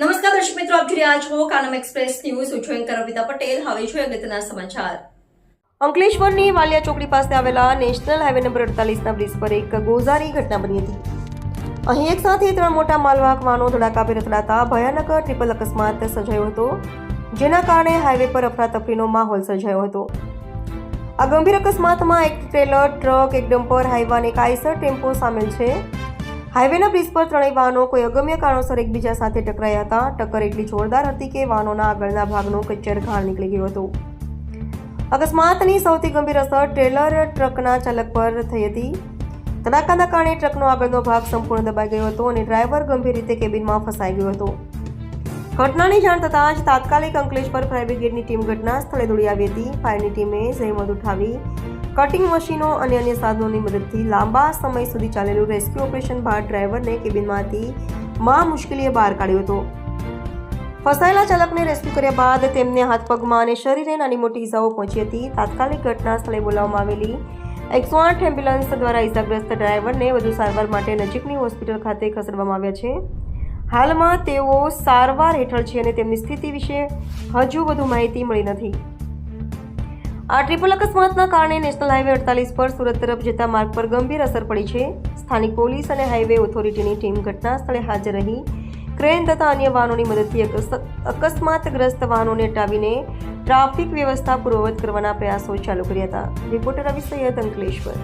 નમસ્કાર દર્શક મિત્રો, આપ જોઈ રહ્યા છો કાનમ એક્સપ્રેસ ન્યૂઝ. હું છું અમિતા પટેલ. હવે જોઈએ અગત્યના સમાચાર. અંકલેશ્વરની વાલિયા ચોકડી પાસે આવેલા નેશનલ હાઈવે નંબર અડતાલીસના બ્રિજ પર એક ગોઝારી ઘટના બની હતી. અહીં એક સાથે ત્રણ મોટા માલવાહક વાહનો ધડાકાભે અથડાતા ભયાનક ટ્રિપલ અકસ્માત સર્જાયો હતો, જેના કારણે હાઈવે પર અફરાતફરીનો માહોલ સર્જાયો હતો. આ ગંભીર અકસ્માતમાં એક ટ્રેલર, ટ્રક, એક ડમ્પર હાઈવા અને એક આઈસર ટેમ્પો સામેલ છે. હાઈવેના બ્રિજ પર ત્રણેય વાહનો કોઈ અગમ્ય કારણોસર એકબીજા સાથે ટકરાયા હતા. ટક્કર એટલી જોરદાર હતી કે વાહનોના આગળના ભાગનો કચ્ચર ઘાણ નીકળી ગયો હતો. અકસ્માતની સૌથી ગંભીર અસર ટ્રેલર ટ્રકના ચાલક પર થઈ હતી. ધડાકાના કારણે ટ્રકનો આગળનો ભાગ સંપૂર્ણ દબાઈ ગયો હતો અને ડ્રાઈવર ગંભીર રીતે કેબિનમાં ફસાઈ ગયો હતો. ઘટનાની જાણ થતાં જ તાત્કાલિક અંકલેશ્વર ફાયર બ્રિગેડની ટીમ ઘટના સ્થળે દોડી આવી હતી. ફાયરની ટીમે જહેમત ઉઠાવી કટિંગ મશીનો અને અન્ય સાધનોની મદદથી લાંબા સમય સુધી ચાલેલું રેસ્ક્યુ ઓપરેશન બાદ ડ્રાઈવરને કેબિનમાંથી મા મુશ્કેલીએ બહાર કાઢ્યો હતો. ફસાયેલા ચાલકને રેસ્ક્યુ કર્યા બાદ તેમને હાથ પગમાં અને શરીરે નાની મોટી ઇજાઓ પહોંચી હતી. તાત્કાલિક ઘટના સ્થળે બોલાવવામાં આવેલી એકસો આઠ એમ્બ્યુલન્સ દ્વારા ઈજાગ્રસ્ત ડ્રાઈવરને વધુ સારવાર માટે નજીકની હોસ્પિટલ ખાતે ખસેડવામાં આવ્યા છે. હાલમાં તેઓ સારવાર હેઠળ છે અને તેમની સ્થિતિ વિશે હજુ વધુ માહિતી મળી નથી. આ ટ્રિપલ અકસ્માતના કારણે નેશનલ હાઈવે અડતાલીસ પર સુરત તરફ જતા માર્ગ પર ગંભીર અસર પડી છે. સ્થાનિક પોલીસ અને હાઈવે ઓથોરિટીની ટીમ ઘટના સ્થળે હાજર રહી. ક્રેન તથા અન્ય વાહનોની મદદથી અકસ- અકસ્માતગ્રસ્ત વાહનોને હટાવીને ટ્રાફિક વ્યવસ્થા પૂર્વવત કરવાના પ્રયાસો ચાલુ કર્યા હતા. રિપોર્ટર રવિ સૈયદ અંકલેશ્વર.